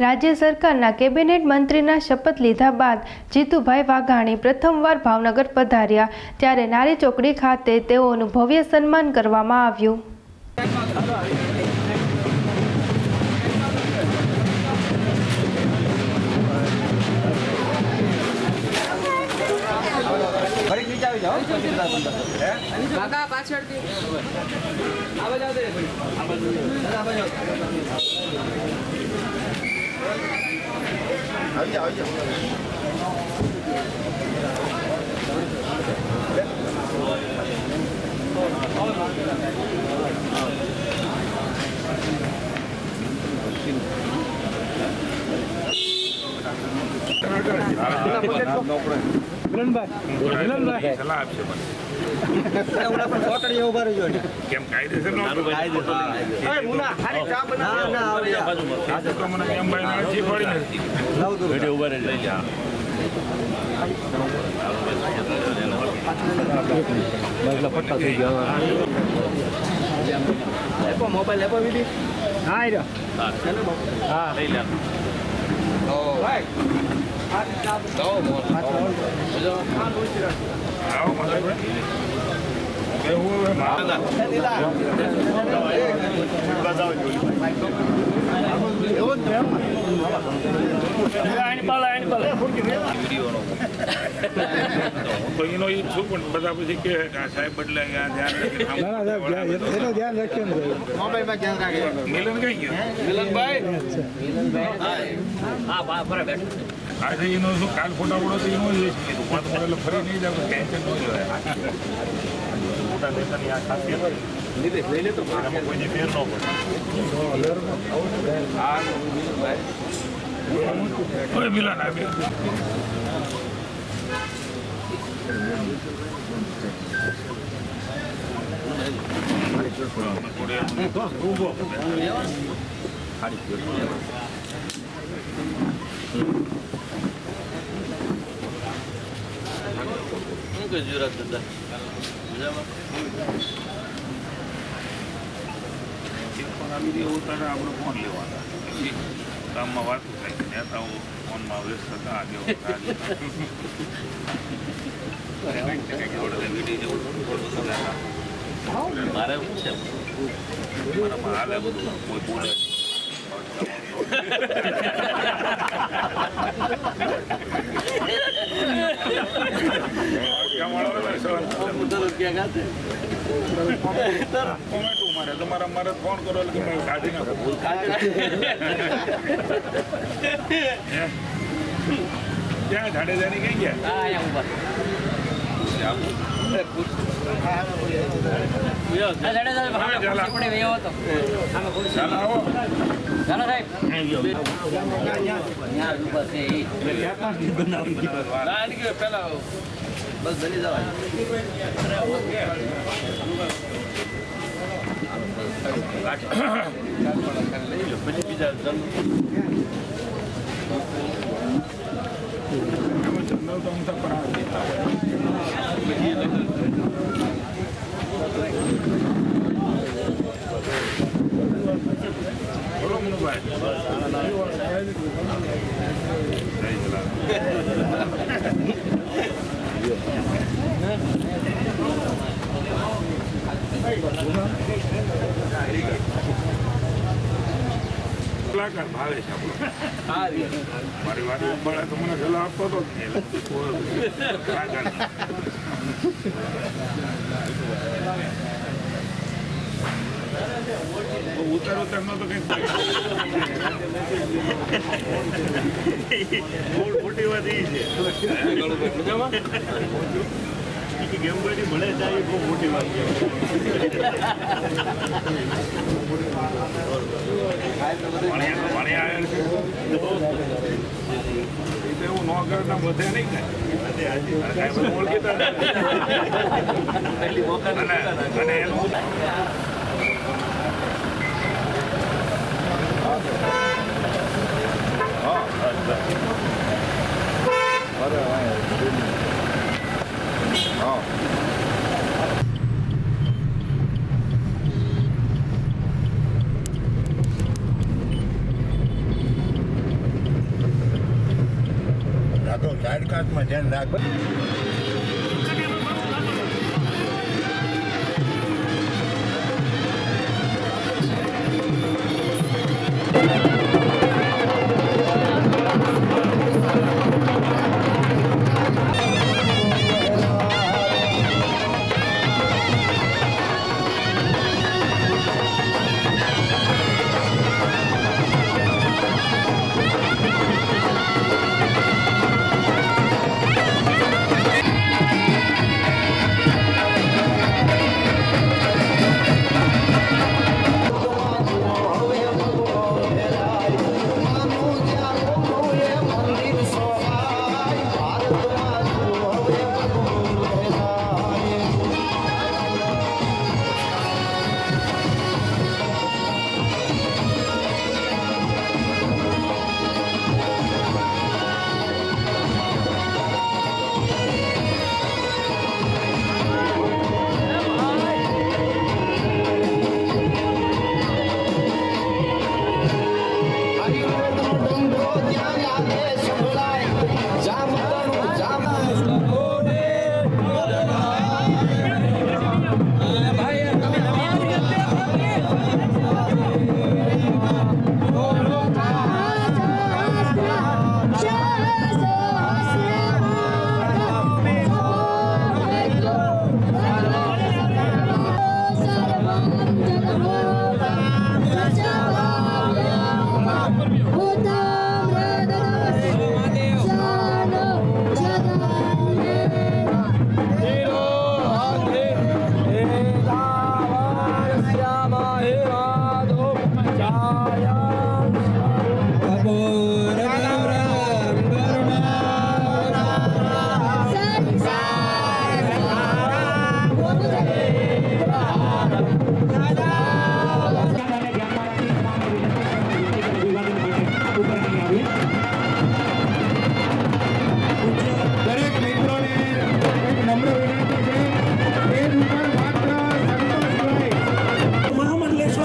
રાજ્ય સરકારના કેબિનેટ મંત્રીના શપથ લીધા બાદ જીતુભાઈ વાઘાણી પ્રથમવાર ભાવનગર પધાર્યા. ત્યારે નારી ચોકડી ખાતે તેઓનું ભવ્ય સન્માન કરવામાં આવ્યું. ઘડીક નીચે આવી જાઓ બધા બંધ કાકા પાછળથી આ બાજુ આવજો રે ઘડીક. હમણાં પણ ને. કેમ કાયદેસર નો ના, ના, આવડે જા. આ તો મને કેમ ભાઈ ના શીખવાડી નથી. લાવું તું. લેપો, મોબાઈલ લેપો, વિધિ. આવો મતલબ એવું હવે મારા. તો એનો ઈ છું પણ બધા પછી કે સાહેબ બદલાઈ ગયા ધ્યાન આમ મિલન કઈ ગયું આજે એનો શું કાલ ફોટા પડો તો એનો જ કીધું પણ તમારે એટલે ફરી નહીં જાવ ટેન્શન ન લેવાય મોટા નેતાની આ ખાસિયત એનામાં કોઈને ફેર ન પડે ઓય મિલન આવી આપણે ફોન લેવાના કામમાં વાતો થાય નેતાઓ ફોનમાં વ્યસ્ત હતા આજે મારે શું છે હાલે બધું કોઈ બોલે તમારા મારે ફોન કરો એટલે કાઢી નાખો? ક્યાં જાડેજાની કઈ ગયા બસ જલ્દી જવાય. એમાં જનરલ તો અમથા પર આવે દેતા હોય. બોલો મનુભાઈ જય જલારામ. કલાકાર ભાવે છે આપણો મારી વાડી ઉંબાળે તો મને સલાહ આપતો હતો જ નહીં. એટલે કોઈ કલાકાર તો ઉતારો તેમનો તો કંઈક મોટી વાત એ છે કેમ્બડી મળે ત્યાં બહુ મોટી વાત છે. એવું નોકર ના બધે અરે Oh. રાખો સાઈડ કાચમાં ધ્યાન રાખો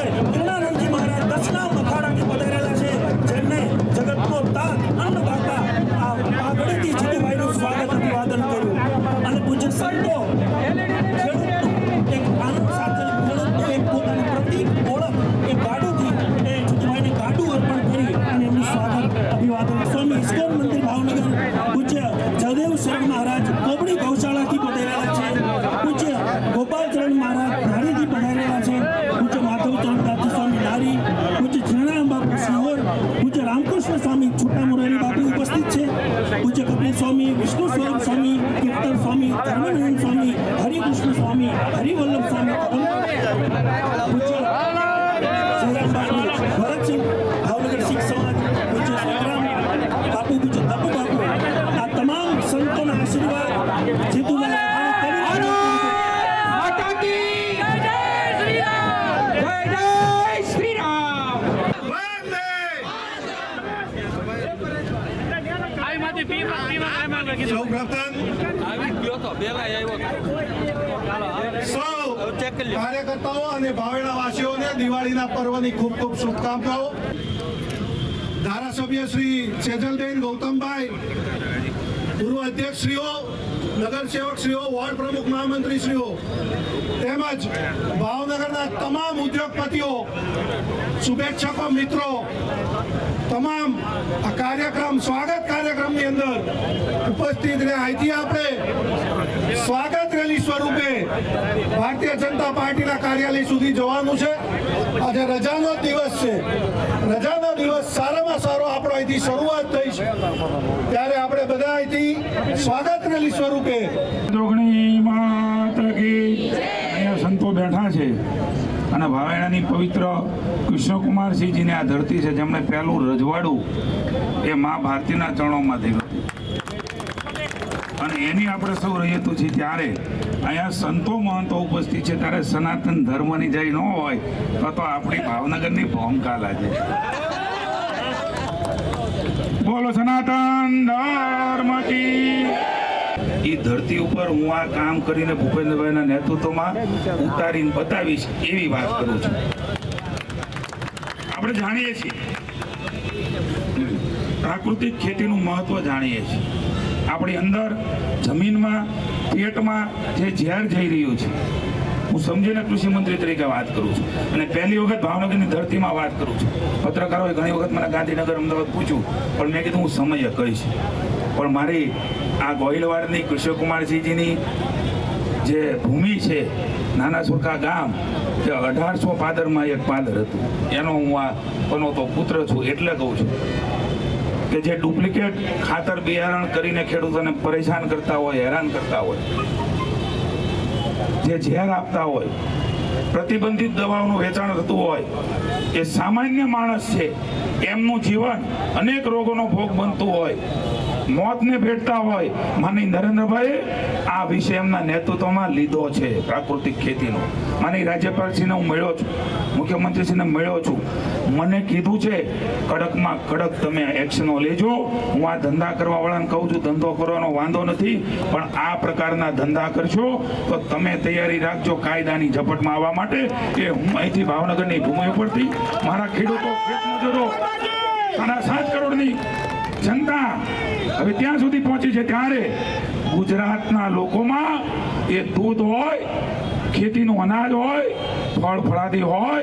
good. દિવાળીના પર્વની ખૂબ ખૂબ શુભકામનાઓ. ધારાસભ્ય શ્રી સેજલબેન ગૌતમભાઈ, પૂર્વ અધ્યક્ષશ્રીઓ નગરસેવકશ્રીઓ વોર્ડ પ્રમુખ મહામંત્રીશ્રીઓ, તેમજ ભાવનગરના તમામ ઉદ્યોગપતિઓ, શુભેચ્છકો મિત્રો, તમામ આ કાર્યક્રમ, સ્વાગત કાર્યક્રમની અંદર ઉપસ્થિત રહ્યા. અહીંથી આપણે સ્વાગત રેલી સ્વરૂપે ભારતીય જનતા પાર્ટીના કાર્યાલય સુધી જવાનું છે. આજે રજાનો દિવસ છે. રજાનો દિવસ સારામાં સારો આપણો અહીંથી શરૂઆત થઈ છે. ત્યારે આપણે બધા અહીંથી સ્વાગત રેલી સ્વરૂપે. અહીંયા સંતો બેઠા છે. અને ભાવેણાની પવિત્ર કૃષ્ણકુમારસિંહજીની આ ધરતી છે જેમણે પહેલું રજવાડું એ મા ભારતીના ચરણોમાં થયું અને એની આપણે સૌ રહેતું છીએ ત્યારે અહીંયા સંતો મહંતો ઉપસ્થિત છે, ત્યારે સનાતન ધર્મની જય ન હોય, તો તો આપણી ભાવનગરની ભોમકા લાગે બોલો સનાતન ધર્મ એ ધરતી ઉપર હું આ કામ કરીને ભૂપેન્દ્રભાઈના નેતૃત્વમાં ઉતારીને બતાવીશ એવી વાત કરું છું. આપણે જાણીએ છીએ. પ્રાકૃતિક ખેતીનું મહત્વ જાણીએ છીએ. આપણી અંદર જમીનમાં, પેટમાં જે ઝેર જઈ રહ્યું છે. હું સમજીને કૃષિ મંત્રી તરીકે વાત કરું છું. અને પહેલી વખત ભાવનગરની ધરતીમાં વાત કરું છું. પત્રકારોએ ઘણી વખત મને ગાંધીનગર અમદાવાદ પૂછ્યું, પણ મેં કીધું હું સમય કહીશ. પણ મારી આ ગોહિલવાડની કૃષ્ણકુમારસિંહજીની જે ભૂમિ છે, નાના સુરખા ગામ જે અઢારસો પાદરમાં એક પાદર હતું. એનો હું આ પનોતો પુત્ર છું એટલે કહું છું. કે જે ડુપ્લિકેટ ખાતર બિયારણ કરીને ખેડૂતોને પરેશાન કરતા હોય, હેરાન કરતા હોય, જે ઝેર આપતા હોય, પ્રતિબંધિત દવાઓનું વેચાણ થતું હોય, એ સામાન્ય માણસ છે, એમનું જીવન અનેક રોગોનો ભોગ બનતું હોય, મોતને ભેટતા હોય. માની નરેન્દ્રભાઈ આ વિષય એમના નેતૃત્વમાં લીધો છે પ્રાકૃતિક ખેતીનો. માની રાજ્યપાલશ્રીને હું મળ્યો છું, મુખ્યમંત્રીશ્રીને મળ્યો છું. મને કીધું છે, કડકમાં કડક તમે એક્શનો લેજો. હું આ ધંધા કરવા વાળાને કહું છું, ધંધો કરવાનો વાંધો નથી, પણ આ પ્રકારના ધંધા કરશો તો તમે તૈયારી રાખજો કાયદાની ઝપટમાં આવવા માટે. કે હું અહીંથી ભાવનગરની ભૂમિ ઉપરથી મારા ખેડૂતો ખેતમજૂરો સાડા સાત કરોડની જનતા હવે ત્યાં સુધી પહોંચી છે. ત્યારે ગુજરાતના લોકોમાં એ દૂધ હોય, ખેતીનું અનાજ હોય ફળ ફળાદી હોય,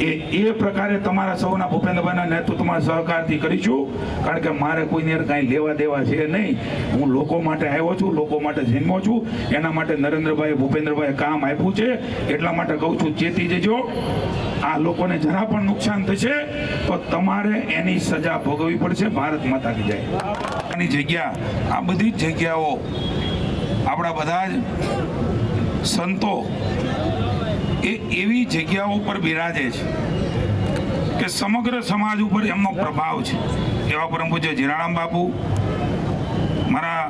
એ એ પ્રકારે તમારા સૌના ભૂપેન્દ્રભાઈના નેતૃત્વમાં સહકારથી કરીશું. કારણ કે મારે કોઈને કાંઈ લેવા દેવા છે નહીં. હું લોકો માટે આવ્યો છું, લોકો માટે જન્મો છું. એના માટે નરેન્દ્રભાઈ ભૂપેન્દ્રભાઈએ કામ આપ્યું છે. એટલા માટે કહું છું, ચેતી જજો. આ લોકોને જરા પણ નુકસાન થશે, તો તમારે એની સજા ભોગવવી પડશે. ભારત માતા કી જય. આની જગ્યા, આ બધી જ જગ્યાઓ આપણા બધા જ સંતો એ એવી જગ્યાઓ પર બિરાજે છે કે સમગ્ર સમાજ ઉપર એમનો પ્રભાવ છે. એવા પરમ પૂજ્ય જીરાણામ બાપુ, મારા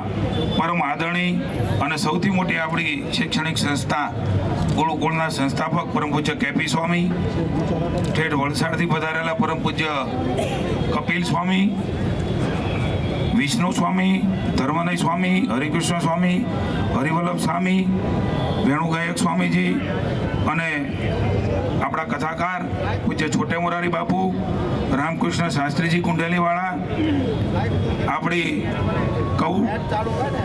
પરમ આદરણી અને સૌથી મોટી આપણી શૈક્ષણિક સંસ્થા ગુરુકુળના સંસ્થાપક પરમ પૂજ્ય કેપી સ્વામી, ઠેઠ વલસાડથી પધારેલા પરમ પૂજ્ય કપિલ સ્વામી, વિષ્ણુ સ્વામી, ધર્મનય સ્વામી, હરિકૃષ્ણ સ્વામી, હરિવલ્લભ સ્વામી, વેણુગાયક સ્વામીજી અને આપણા કથાકાર પૂજ્ય છોટે મોરારી બાપુ, રામકૃષ્ણ શાસ્ત્રીજી કુંડલીવાળા, આપણી કૌ,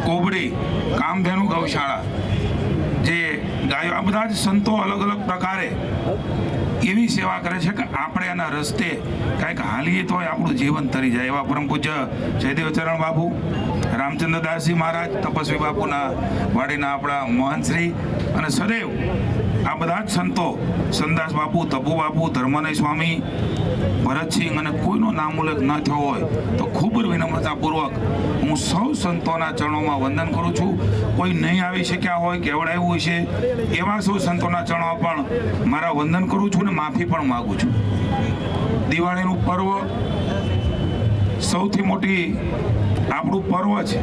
કોબડી કામધેનુ ગૌશાળા, જે ગાયો, આ બધા જ સંતો અલગ અલગ પ્રકારે એવી સેવા કરે છે કે આપણે એના રસ્તે કાંઈક હાલીએ તો આપણું જીવન તરી જાય. એવા પરમ પૂજ્ય જયદેવ ચરણ બાપુ, રામચંદ્રદાસજી મહારાજ, તપસ્વી બાપુના વાડીના આપણા મોહનશ્રી અને સદૈવ આ બધા જ સંતો, સંદાસ બાપુ, તપુ બાપુ, ધર્મનય સ્વામી, ભરતસિંહ અને કોઈનો નામ ઉલ્લેખ ન થયો હોય તો ખૂબ જ વિનમ્રતાપૂર્વક હું સૌ સંતોના ચરણોમાં વંદન કરું છું. કોઈ નહીં આવી શક્યા હોય કેવડાવ્યું છે એવા સૌ સંતોના ચરણો પણ મારા વંદન કરું છું ને માફી પણ માગું છું. દિવાળીનું પર્વ સૌથી મોટી આપણું પર્વ છે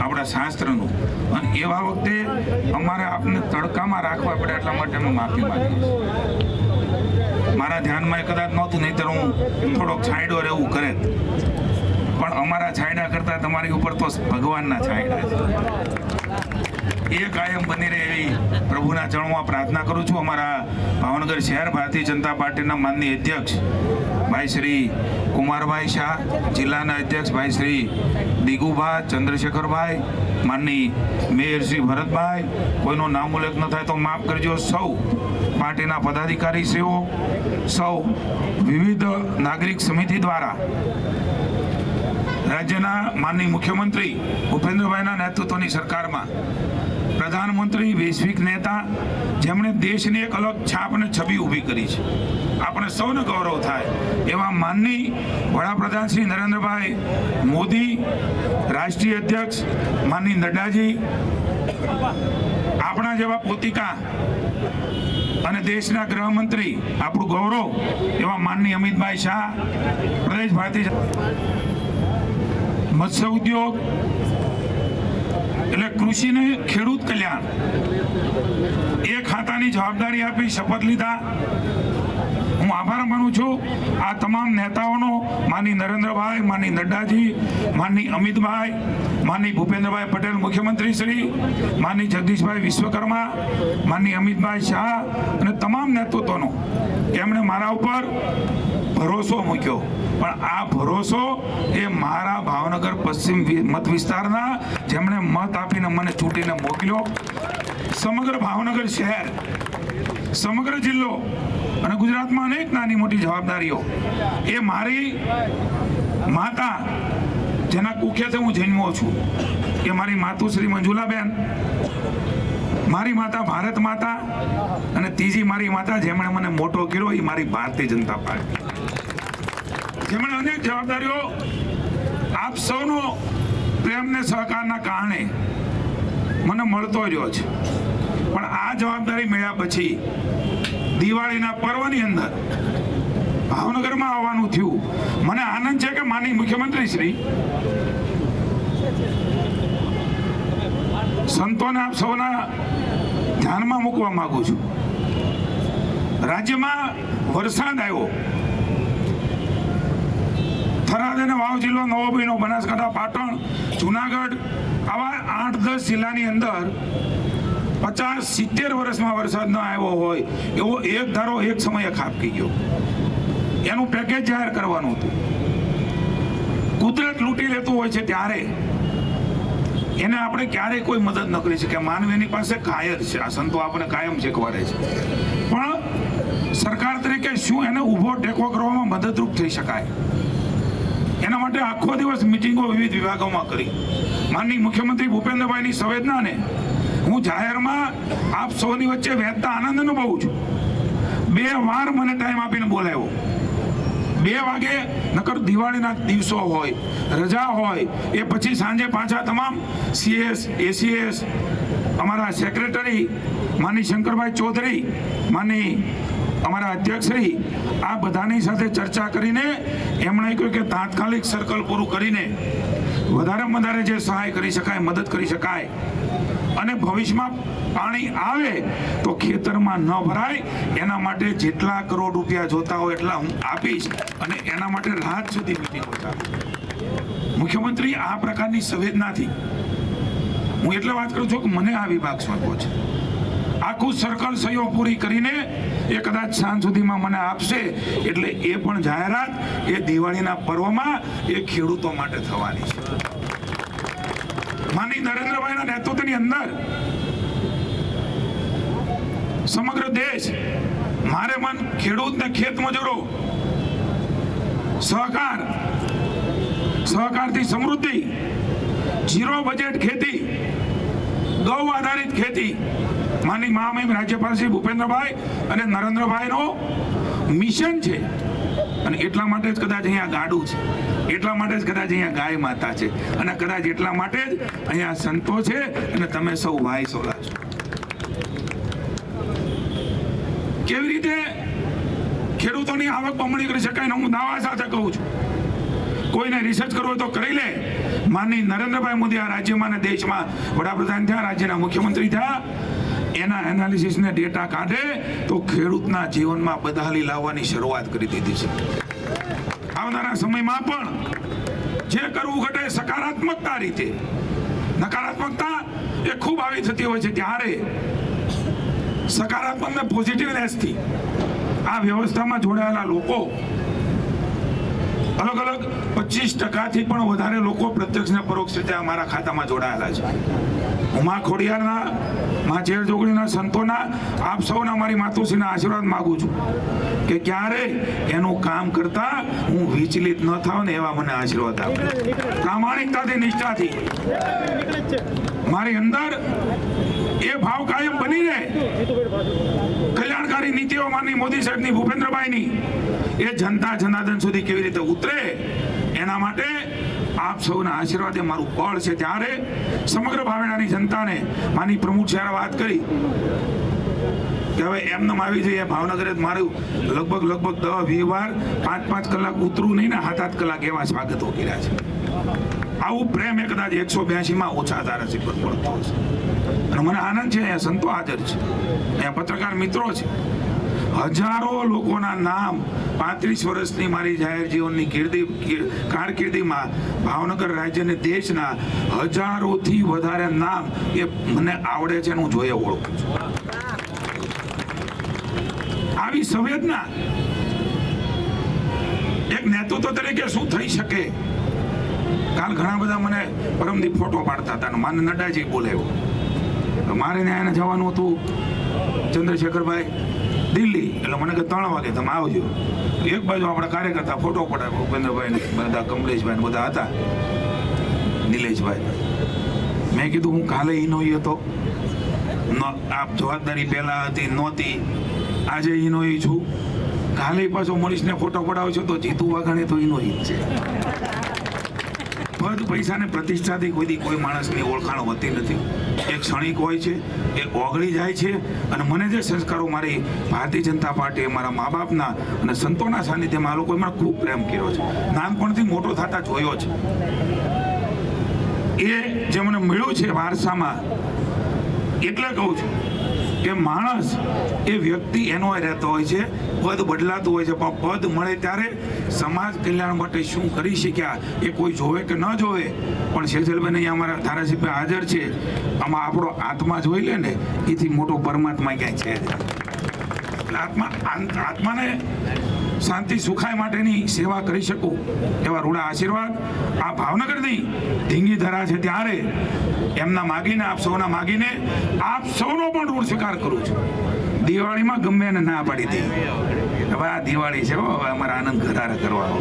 આપણા શાસ્ત્રનું. અને એવા વખતે અમારે આપને તડકામાં રાખવા પડે એટલા માટે અમે માફી માગીએ મારા ધ્યાનમાં કદાચ નહોતું, નહીંતર હું થોડોક છાંયડો રહેવું કરે. પણ અમારા છાંયડા કરતાં તમારી ઉપર તો ભગવાનના છાંયડા છે. એ કાયમ બની રહે એવી પ્રભુના ચરણમાં પ્રાર્થના કરું છું. અમારા ભાવનગર શહેર ભારતીય જનતા પાર્ટીના માનનીય અધ્યક્ષ ભાઈ શ્રી કુમારભાઈ શાહ, જિલ્લાના અધ્યક્ષ ભાઈ શ્રી દિગુભા ચંદ્રશેખરભાઈ, માનની મેયર શ્રી ભરતભાઈ. કોઈનો નામ ઉલ્લેખ ન થાય તો માફ કરજો. સૌ પાર્ટીના પદાધિકારીશ્રીઓ, સૌ વિવિધ નાગરિક સમિતિ દ્વારા રાજ્યના માનની મુખ્યમંત્રી ભૂપેન્દ્રભાઈના નેતૃત્વની સરકારમાં પ્રધાનમંત્રી વૈશ્વિક નેતા, જેમણે દેશની એક અલગ છાપ અને છબી ઊભી કરી છે. આપણે સૌને ગૌરવ થાય એવા માનની વડાપ્રધાન શ્રી નરેન્દ્રભાઈ મોદી, રાષ્ટ્રીય અધ્યક્ષ માનની નડ્ડાજી, આપણા જેવા પોતિકા અને દેશના ગૃહમંત્રી આપણું ગૌરવ એવા માનની અમિતભાઈ શાહ, પ્રદેશ ભારતી મત્સ્ય ઉદ્યોગ એટલે કૃષિને ખેડૂત કલ્યાણ. એ ખાતાની જવાબદારી આપી શપથ લીધા. હું આભાર માનું છું. આ તમામ નેતાઓનો માની નરેન્દ્રભાઈ માની નડ્ડાજી માની અમિતભાઈ માની ભૂપેન્દ્રભાઈ પટેલ મુખ્યમંત્રી શ્રી માની જગદીશભાઈ વિશ્વકર્મા માની અમિતભાઈ શાહ અને તમામ નેતૃત્વનો એમણે મારા ઉપર ભરોસો મૂક્યો. પણ આ ભરોસો એ મારા ભાવનગર પશ્ચિમ મત વિસ્તારના જેમણે મત આપીને મને ચૂંટીને મોકલ્યો. સમગ્ર ભાવનગર શહેર, સમગ્ર જિલ્લો અને ગુજરાતમાં અનેક નાની મોટી જવાબદારીઓ. એ મારી માતા, જેના કુખ્યાથી હું જન્મો છું કે મારી માતુશ્રી મંજુલાબેન, મારી માતા ભારત માતા અને ત્રીજી મારી માતા જેમણે મને મોટો કર્યો, એ મારી ભારતીય જનતા પાર્ટી. જેમણે અનેક જવાબદારીઓ આપ સૌનો પ્રેમ ને સહકારના કારણે મને મળતો રહ્યો છે. પણ આ જવાબદારી મળ્યા પછી દિવાળીના પર્વની અંદર ભાવનગરમાં આવવાનું થયું. મને આનંદ છે કે માની મુખ્યમંત્રી શ્રી, સંતોને આપ સૌના ધ્યાનમાં મૂકવા માંગુ છું. રાજ્યમાં વરસાદ આવ્યો. થરાદ અને વાવ જિલ્લો નવો બન્યો બનાસકાંઠા, પાટણ, જુનાગઢ આવા આઠ દસ જિલ્લાની અંદર પચાસ સિત્તેર વર્ષમાં વરસાદ ન આવ્યો હોય, એવો એક ધારો એક સમયે ખાબકી ગયો. એનું પેકેજ જાહેર કરવાનું હતું. કુદરત લૂંટી લેતું હોય છે ત્યારે એને આપણે ક્યારેય કોઈ મદદ ન કરી શકીએ. માનવીની પાસે કાયર છે. આ સંતો આપણે કાયમ શીખવાડે છે. પણ સરકાર તરીકે શું એને ઊભો ટેકો કરવામાં મદદરૂપ થઈ શકાય? એના માટે આખો દિવસ મિટિંગો વિવિધ વિભાગોમાં કરી. માનની મુખ્યમંત્રી ભૂપેન્દ્રભાઈની સંવેદનાને હું જાહેરમાં આપ સૌની વચ્ચે વહેતા આનંદ અનુભવું છું. બે વાર મને ટાઈમ આપીને બોલાવ્યો. બે વાગે, નકર દિવાળીના દિવસો હોય, રજા હોય, એ પછી સાંજે પાછા તમામ સીએસ એસીએસ અમારા સેક્રેટરી માની શંકરભાઈ ચૌધરી, માની અમારા અધ્યક્ષશ્રી, આ બધાની સાથે ચર્ચા કરીને એમણે કહ્યું કે તાત્કાલિક સર્કલ પૂરું કરીને વધારેમાં વધારે જે સહાય કરી શકાય, મદદ કરી શકાય અને ભવિષ્યમાં પાણી આવે તો ખેતરમાં ન ભરાય. એના માટે જેટલા કરોડ રૂપિયા જોતા હોય એટલા હું આપીશ અને એના માટે રાત સુધી મીટિંગ હોતા મુખ્યમંત્રી આ પ્રકારની સંવેદનાથી. હું એટલે વાત કરું છું કે મને આ વિભાગ સોંપ્યો છે. આખું સર્કલ સહયોગ પૂરી કરીને એ કદાચ સાંજ સુધીમાં મને આપશે. એટલે એ પણ જાહેરાત, એ દિવાળીના પર્વમાં એ ખેડૂતો માટે થવાની છે. માની નરેન્દ્રભાઈના નેતૃત્વની અંદર સમગ્ર દેશ મારે મન ખેડૂત ને ખેત મજૂરો સહકાર, સહકારથી સમૃદ્ધિ, ઝીરો બજેટ ખેતી, ગૌ આધારિત ખેતી માની મહામહિમ રાજ્યપાલ શ્રી ભૂપેન્દ્રભાઈ અને નરેન્દ્રભાઈનો મિશન છે. અને એટલા માટે જ કદાચ અહીંયા ગાડું છે. એટલા માટે જ કદાચ અહીંયા ગાય માતા છે. અને કદાચ એટલા માટે જ અહીંયા સંતો છે અને તમે સૌ વાય સોલા છો. કેવી રીતે ખેડૂતોની આવક બમણી કરી શકાય હું દાવા સાથે કહું છું. કોઈને રિસર્ચ કરવો તો કરી લે. માનની નરેન્દ્રભાઈ મોદી આ રાજ્યમાં અને દેશમાં વડાપ્રધાન થયા, રાજ્યના મુખ્યમંત્રી થયા. એના એનાલિસિસને ડેટા કાઢે તો ખેડૂતના જીવનમાં બદહાલી લાવવાની શરૂઆત કરી દીધી છે. આવનારા સમયમાં પણ જે કરવું ઘટે સકારાત્મકતા રીતે. નકારાત્મકતા એ ખૂબ આવી થતી હોય છે ત્યારે સકારાત્મક ને પોઝિટિવનેસથી આ વ્યવસ્થામાં જોડાયેલા લોકો અલગ અલગ પચીસ ટકાથી પણ વધારે લોકો પ્રત્યક્ષ ને પરોક્ષ રીતે અમારા ખાતામાં જોડાયેલા છે. મા ખોડિયારના, મા ચેર જોગણીના સંતોના, આપ સૌના મારી માતુશ્રીના આશીર્વાદ માગું છું કે ક્યારે એનું કામ કરતા હું વિચલિત ન થાવ ને એવા મને આશીર્વાદ આપે. પ્રામાણિકતાથી, નિષ્ઠાથી. મારી અંદર એ ભાવ કાયમ બની રહે. કલ્યાણકારી નીતિઓ માની મોદી સાહેબની, ભૂપેન્દ્રભાઈની, એ જનતા જનાર્દન સુધી કેવી રીતે ઉતરે એના માટે આપ સૌના આશીર્વાદ મારું બળ છે ત્યારે સમગ્ર ભાવેણાની જનતાને માની પ્રમુખ જ્યારે વાત કરી કે હવે એમને આવી જઈએ, ભાવનગરે મારું લગભગ લગભગ દસ વીસ વાર પાંચ પાંચ કલાક ઉતરું નહીં ને સાત આઠ કલાક એવા સ્વાગતો કર્યા છે. આવું પ્રેમ એ કદાચ એકસો બ્યાસીમાં ઓછા ધારાસભ્ય પર પડતો હશે. અને મને આનંદ છે, અહીંયા સંતો હાજર છે. અહીંયા પત્રકાર મિત્રો છે. હજારો લોકોના નામ પાંત્રીસ વર્ષની મારી જાહેર જીવનની કીર્તિ કારકિર્દીમાં ભાવનગર રાજ્યને દેશના હજારોથી વધારે નામ એ મને આવડે છે હું જોઈએ ઓળખું છું. આવી સંવેદના એક નેતૃત્વ તરીકે શું થઈ શકે? કાલ ઘણા બધા મને પરમદીપ ફોટો પાડતા હતા માન નડાજી બોલાવ્યો. મારે ત્યાં એને જવાનું હતું ચંદ્રશેખરભાઈ. દિલ્હી. એટલે મને કે ત્રણ વાગે તમે આવજો. એક બાજુ આપણા કાર્યકર્તા ફોટો પડાય ભૂપેન્દ્રભાઈ બધા કમલેશભાઈ બધા હતા. નિલેશભાઈ. મેં કીધું, હું કાલે ઈનો હતો. ન આ જવાબદારી પહેલા હતી, નહોતી. આજે ઈનો છું. કાલે પાછો મનીષને ફોટો પડાવ્યો છો તો જીતુ વાઘાણી તો ઈનો છે. પદ પૈસાને પ્રતિષ્ઠાથી કોઈ કોઈ માણસની ઓળખાણ હોતી નથી. એ ક્ષણિક હોય છે, એ ઓગળી જાય છે અને મને જે સંસ્કારો મારી ભારતીય જનતા પાર્ટીએ મારા મા બાપના અને સંતોના સાનિધ્યમાં આ લોકોએ મને ખૂબ પ્રેમ કર્યો છે. નાનપણથી મોટો થતા જોયો છે. એ જે મને મળ્યું છે વારસામાં, એટલે કહું છું કે માણસ એ વ્યક્તિ એનો રહેતો હોય છે, પદ બદલાતું હોય છે, પણ પદ મળે ત્યારે સમાજ કલ્યાણ માટે શું કરી શક્યા એ કોઈ જોવે કે ન જોવે? પણ શેજલબેન અહીંયા અમારા ધારાસભ્ય હાજર છે. આમાં આપણો આત્મા જોઈ લે ને, એથી મોટો પરમાત્મા ક્યાંય છે? આત્મા, આત્માને શાંતિ સુખાય માટેની સેવા કરી શકું એવા રૂડા આશીર્વાદ આ ભાવનગરની ધીંગી ધરા છે ત્યારે એમના માગીને, આપ સૌના માગીને, આપ સૌનો પણ ઋણ સ્વીકાર કરું છું. દિવાળીમાં ગમે એને ના પાડી દે. હવે આ દિવાળી છે હવે અમારા આનંદ ઘરારે કરવાનો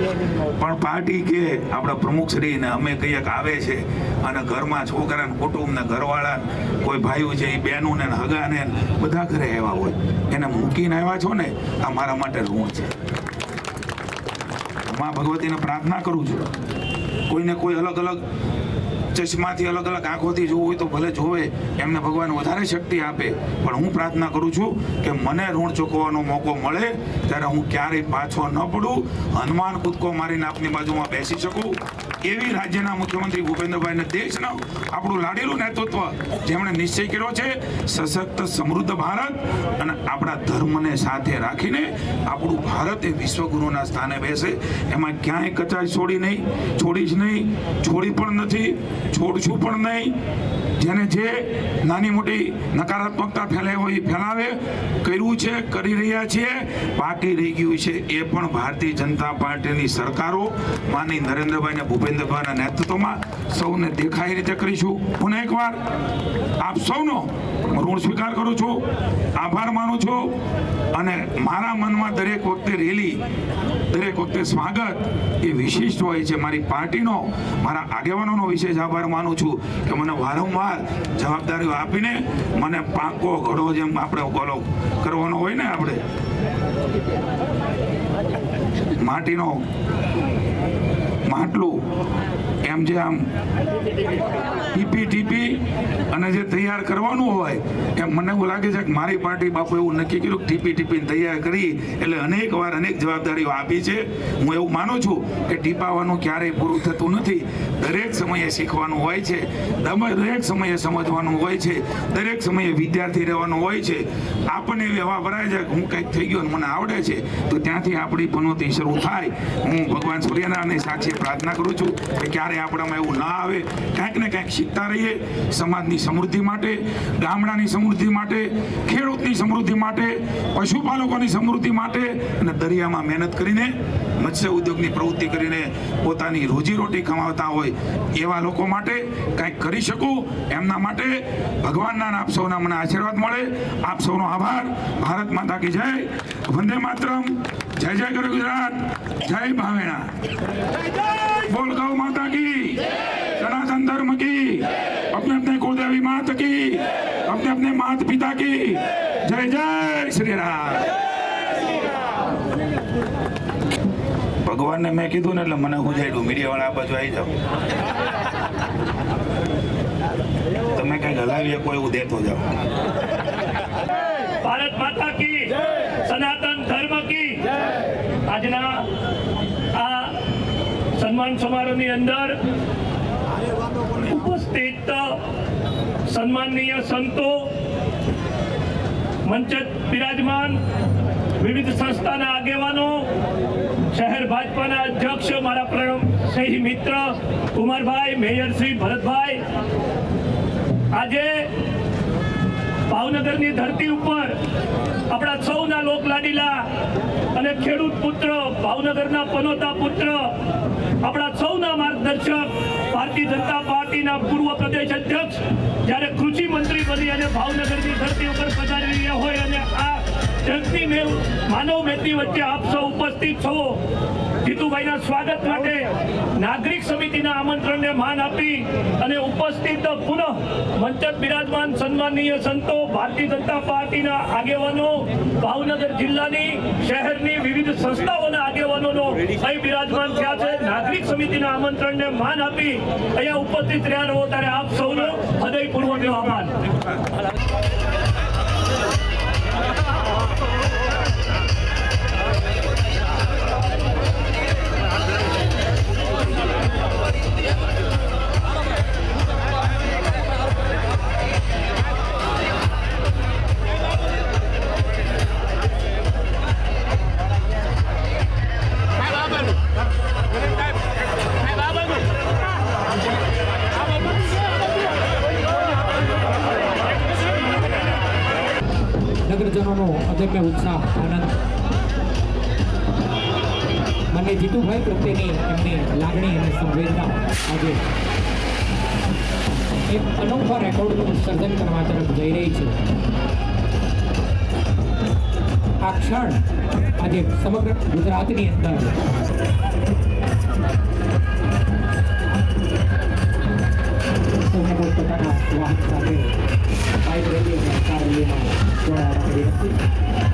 પણ પાર્ટી કે આપણા પ્રમુખશ્રીને અમે કંઈક આવે છે અને ઘરમાં છોકરાને, કુટુંબને ઘરવાળા કોઈ ભાઈઓ છે એ બહેનોને હગાને બધા ઘરે આવ્યા હોય. એને મૂકીને આવ્યા છો ને, આ મારા માટે ઋણ છે. મા ભગવતીને પ્રાર્થના કરું છું. કોઈને કોઈ અલગ અલગ ચશ્માથી અલગ અલગ આંખોથી જોવું હોય તો ભલે જોવે, એમને ભગવાન વધારે શક્તિ આપે. પણ હું પ્રાર્થના કરું છું કે મને ઋણ ચૂકવવાનો મોકો મળે, ત્યારે હું ક્યારેય પાછો ન પડું. હનુમાન કૂદકો મારીને આપની બાજુમાં બેસી શકું. એવી રાજ્યના મુખ્યમંત્રી ભૂપેન્દ્રભાઈને દેશનું આપણું લાડેલું નેતૃત્વ જેમણે નિશ્ચય કર્યો છે, સશક્ત સમૃદ્ધ ભારત અને આપણા ધર્મને સાથે રાખીને આપણું ભારત એ વિશ્વગુરુના સ્થાને બેસે. એમાં ક્યાંય કચાશ છોડી નહીં છોડીશ નહીં, છોડી પણ નથી, છોડશું પણ નહીં. જેને જે નાની મોટી નકારાત્મકતા ફેલાય હોય ફેલાવે, કર્યું છે, કરી રહ્યા છીએ. બાકી રહી ગયું છે. એ પણ ભારતીય જનતા પાર્ટીની સરકારો માની નરેન્દ્રભાઈ ભૂપેન્દ્રભાઈના નેતૃત્વમાં સૌને દેખાય રીતે કરીશું. પુનઃ એકવાર આપ સૌનો ઋણ સ્વીકાર કરું છું. આભાર માનું છું. અને મારા મનમાં દરેક વખતે રેલી, દરેક વખતે સ્વાગત એ વિશિષ્ટ હોય છે. મારી પાર્ટીનો, મારા આગેવાનોનો વિશેષ આભાર માનું છું કે મને વારંવાર જવાબદારીઓ આપીને મને પાકો ઘડો જેમ આપણે બોલો કરવાનો હોય ને આપણે માટીનો માટલું એમ જે આમ ટીપી ટીપી અને જે તૈયાર કરવાનું હોય, એમ મને એવું લાગે છે કે મારી પાર્ટી બાપુ એવું નક્કી કર્યું ટીપી ટીપીને તૈયાર કરી એટલે અનેક વાર અનેક જવાબદારીઓ આપી છે. હું એવું માનું છું કે ટીપાવાનું ક્યારેય પૂરું થતું નથી. દરેક સમયે શીખવાનું હોય છે. દરેક સમયે સમજવાનું હોય છે. દરેક સમયે વિદ્યાર્થી રહેવાનું હોય છે. આપણને એવા ભરાય છે કે હું કંઈક થઈ ગયો મને આવડે છે, તો ત્યાંથી આપણી પનોતી શરૂ થાય. હું ભગવાન સૂર્યનારાયણની સાક્ષી પ્રાર્થના કરું છું કે ક્યારે આપણામાં એવું ના આવે કાંઈક ને કાંઈક શીખતા રહીએ સમાજની સમૃદ્ધિ માટે, ગામડાની સમૃદ્ધિ માટે, ખેડૂતની સમૃદ્ધિ માટે, પશુપાલકોની સમૃદ્ધિ માટે અને દરિયામાં મહેનત કરીને, મત્સ્ય ઉદ્યોગની પ્રવૃત્તિ કરીને પોતાની રોજીરોટી કમાવતા હોય એવા લોકો માટે કંઈક કરી શકું. એમના માટે ભગવાનના આપ સૌના મને આશીર્વાદ મળે. આપ સૌનો આભાર. ભારત માતા કી જય. વંદે માતરમ. જય જય કરો ગુજરાત જય ભાવેણા બોલ ગૌ માતા की सनातन धर्म की अपने अपने कुलदेवी मात की अपने अपने माता पिता की जय जय श्री राम ભગવાનને મેં કીધું ને એટલે મને ગુજાડ્યું મીડિયા વાળા આ બાજુ આવી જાઓ તમે કઈક હલાવીએ કોઈ એવું દેતો જાઓ ભારત માતા કી આજના આ સન્માન સમારોહની અંદર ઉપસ્થિત સન્માનનીય સંતો, મંચ બિરાજમાન, વિવિધ સંસ્થાના આગેવાનો, શહેર ભાજપાના અધ્યક્ષ, મારા પ્રણવ સહી મિત્ર, કુમારભાઈ, મેયર શ્રી ભરતભાઈ. આજે ભાવનગરની ધરતી ઉપર આપણા સૌના લોકલાડીલા અને ખેડૂત પુત્ર, ભાવનગરના પનોતા પુત્ર, આપણા સૌના માર્ગદર્શક ભારતીય જનતા પાર્ટીના પૂર્વ પ્રદેશ અધ્યક્ષ જ્યારે કૃષિ મંત્રી બની અને ભાવનગરની ધરતી ઉપર પધારી રહ્યા હોય અને આ જગતી મેવ માનવ મેદની વચ્ચે આપ સૌ ઉપસ્થિત છો જીતુભાઈના સ્વાગત માટે નાગરિક સમિતિના આમંત્રણને માન આપી અને ઉપસ્થિત પુનઃ મંચ બિરાજમાન સન્માનીય સંતો, ભારતીય જનતા પાર્ટીના આગેવાનો, ભાવનગર જિલ્લાની, શહેરની વિવિધ સંસ્થાઓના આગેવાનોનો અહીં બિરાજમાન થયા છે. નાગરિક સમિતિના આમંત્રણને માન આપી અહીંયા ઉપસ્થિત રહ્યા રહો ત્યારે આપ સૌનો હૃદયપૂર્વકનો આભાર. ભાજપે ઉત્સાહ, આનંદ. મને જીતુભાઈ પ્રત્યેની એમની લાગણી અને સંવેદના આજે એક અનોખા રેકોર્ડનું સર્જન કરવા તરફ જઈ રહી છે. આ ક્ષણ આજે સમગ્ર ગુજરાતની અંદર પોતાના વાહન સાથે બાઇક રેલી અને રેલીમાં 希望大